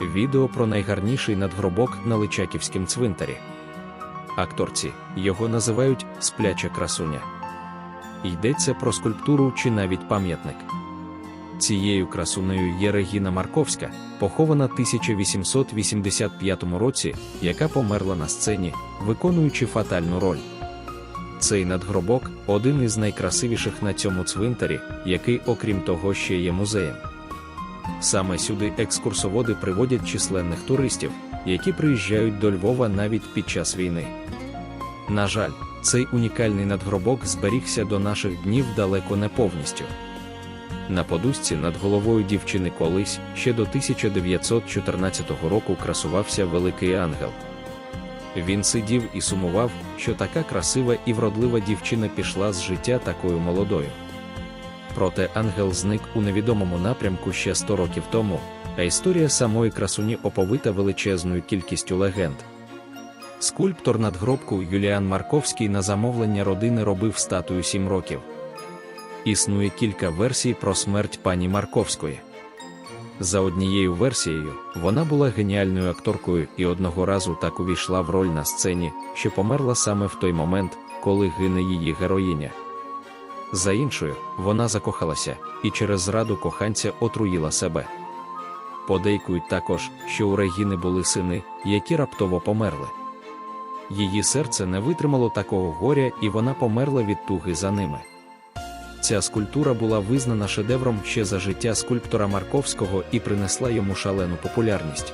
Відео про найгарніший надгробок на Личаківськім цвинтарі. Акторці його називають спляча красуня. Йдеться про скульптуру чи навіть пам'ятник. Цією красунею є Регіна Марковська, похована 1885 році, яка померла на сцені, виконуючи фатальну роль. Цей надгробок один із найкрасивіших на цьому цвинтарі, який, окрім того, ще є музеєм. Саме сюди екскурсоводи приводять численних туристів, які приїжджають до Львова навіть під час війни. На жаль, цей унікальний надгробок зберігся до наших днів далеко не повністю. На подушці над головою дівчини колись ще до 1914 року красувався великий ангел. Він сидів і сумував, що така красива і вродлива дівчина пішла з життя такою молодою. Проте ангел зник у невідомому напрямку ще 100 років тому, а історія самої красуні оповита величезною кількістю легенд. Скульптор надгробку Юліан Марковський на замовлення родини робив статую 7 років. Існує кілька версій про смерть пані Марковської. За однією версією, вона була геніальною акторкою і одного разу так увійшла в роль на сцені, що померла саме в той момент, коли гине її героїня. За іншою, вона закохалася і через зраду коханця отруїла себе. Подейкують також, що у Регіни були сини, які раптово померли. Її серце не витримало такого горя, і вона померла від туги за ними. Ця скульптура була визнана шедевром ще за життя скульптора Марковського і принесла йому шалену популярність.